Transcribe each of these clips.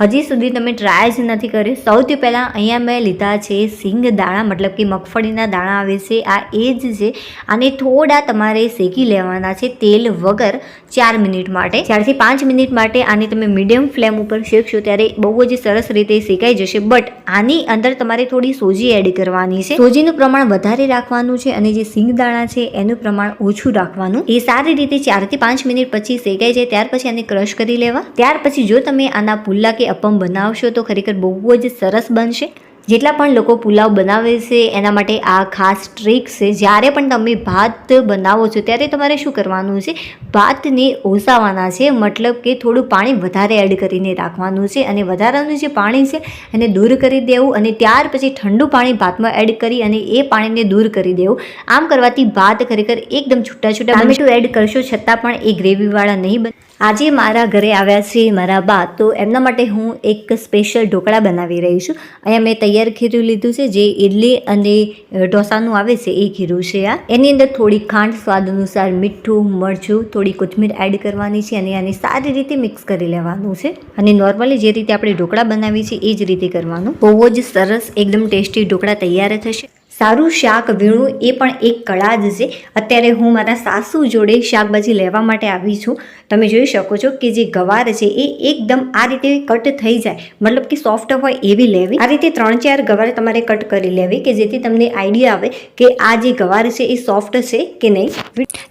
હજી સુધી તમે ટ્રાય જ નથી કર્યું. સૌથી પહેલાં અહીંયા મેં લીધા છે સિંગ દાણા, મતલબ કે મગફળીના દાણા આવે છે. આ એ જ છે. આને થોડા તમારે શેકી લેવાના છે તેલ વગર ચાર મિનિટ માટે. ચારથી પાંચ મિનિટ માટે આને તમે મીડિયમ ફ્લેમ ઉપર શેકશો ત્યારે બહુ જ સરસ રીતે શેકાઈ જશે. બટ આની અંદર તમારે થોડી સોજી એડ કરવાની છે. સોજીનું પ્રમાણ વધારે રાખવાનું છે અને જે સિંગ દાણા છે એનું પ્રમાણ ઓછું રાખવાનું. એ સારી રીતે ચારથી પાંચ મિનિટ પછી શેકાઈ જાય. ત્યાર પછી આને ક્રશ કરી લેવા. ત્યાર પછી જો તમે આના પુલ્લા કે અપમ બનાવશો તો ખરેખર બહુ જ સરસ બનશે. જેટલા પણ લોકો પુલાવ બનાવે છે એના માટે આ ખાસ ટ્રીક છે. જ્યારે પણ તમે ભાત બનાવો છો ત્યારે તમારે શું કરવાનું છે? ભાતને ઓસાવાના છે મતલબ કે થોડું પાણી વધારે એડ કરીને રાખવાનું છે અને વધારાનું જે પાણી છે એને દૂર કરી દેવું અને ત્યાર પછી ઠંડુ પાણી ભાતમાં એડ કરી અને એ પાણીને દૂર કરી દેવું. આમ કરવાથી ભાત ખરેખર એકદમ છૂટા છૂટા ટામેટું એડ કરશો છતાં પણ એ ગ્રેવીવાળા નહીં બને. આજે મારા ઘરે આવ્યા છે મારા બા, તો એમના માટે હું એક સ્પેશિયલ ઢોકળા બનાવી રહી છું. અહીંયા મેં તૈયાર ખીરું લીધું છે, જે ઇડલી અને ઢોસાનું આવે છે, એ ખીરું છે આ. એની અંદર થોડી ખાંડ સ્વાદ અનુસાર મીઠું, મરચું, થોડી કોથમીર એડ કરવાની છે અને આને સારી રીતે મિક્સ કરી લેવાનું છે. અને નોર્મલી જે રીતે આપણે ઢોકળા બનાવીએ છીએ, એ જ રીતે કરવાનું. બહુ જ સરસ, એકદમ ટેસ્ટી ઢોકળા તૈયાર થશે. સારું શાક વીણું એ પણ એક કળા જ છે. અત્યારે હું મારા સાસુ જોડે શાકભાજી લેવા માટે આવી છું. તમે જોઈ શકો છો કે જે ગવાર છે એ એકદમ આ રીતે કટ થઈ જાય. મતલબ કે સોફ્ટ હોય એવી લેવી. આ રીતે ત્રણ ચાર ગવાર તમારે કટ કરી લેવી કે જેથી તમને આઈડિયા આવે કે આ જે ગવાર છે એ સોફ્ટ છે કે નહીં.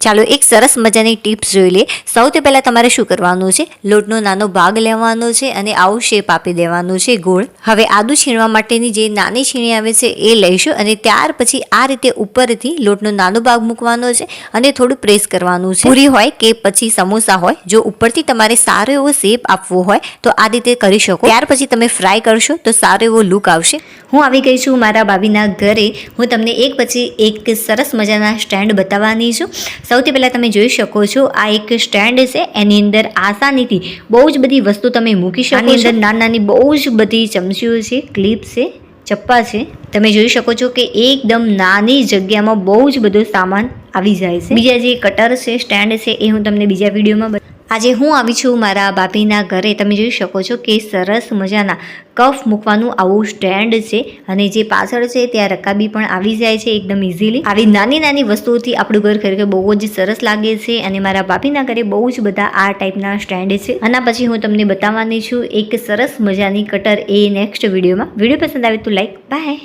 ચાલો એક સરસ મજાની ટિપ્સ જોઈ લઈએ. સૌથી પહેલાં તમારે શું કરવાનું છે? લોટનો નાનો ભાગ લેવાનો છે અને આવું શેપ આપી દેવાનું છે ગોળ. હવે આદુ છીણવા માટેની જે નાની છીણી આવે છે એ લઈશું અને ત્યાર પછી આ રીતે ઉપરથી લોટનો નાનો ભાગ મૂકવાનો છે અને થોડું પ્રેસ કરવાનું છે. પૂરી હોય કે પછી સમોસા હોય જો ઉપરથી તમારે સારો એવો શેપ આપવો હોય તો આ રીતે કરી શકો. ત્યાર પછી તમે ફ્રાય કરશો તો સારો એવો લુક આવશે. હું આવી ગઈ છું મારા ભાભીના ઘરે. હું તમને એક પછી એક સરસ મજાના સ્ટેન્ડ બતાવવાની છું. સૌથી પહેલાં તમે જોઈ શકો છો આ એક સ્ટેન્ડ છે. એની અંદર આસાનીથી બહુ જ બધી વસ્તુ તમે મૂકી શકો અંદર નાની નાની બહુ જ બધી ચમચીઓ છે ક્લિપ છે. ચપ્પા છે. તમે જોઈ શકો છો કે એકદમ નાની જગ્યામાં બહુ જ બધો સામાન આવી જાય છે. બીજા જે કટર છે, સ્ટેન્ડ છે, એ હું તમને બીજા વિડીયોમાં આજે હું આવી છું મારા બાપીના ઘરે. તમે જોઈ શકો છો કે સરસ મજાના કફ મૂકવાનું આવું સ્ટેન્ડ છે અને જે પાછળ છે ત્યાં રકાબી પણ આવી જાય છે એકદમ ઇઝીલી આવી નાની નાની વસ્તુઓથી આપણું ઘર ખરેખર બહુ જ સરસ લાગે છે અને મારા બાપીના ઘરે બહુ જ બધા આ ટાઈપના સ્ટેન્ડ છે. આના પછી હું તમને બતાવવાની છું એક સરસ મજાની કટર એ નેક્સ્ટ વિડીયોમાં. વીડિયો પસંદ આવે તો લાઈક બાય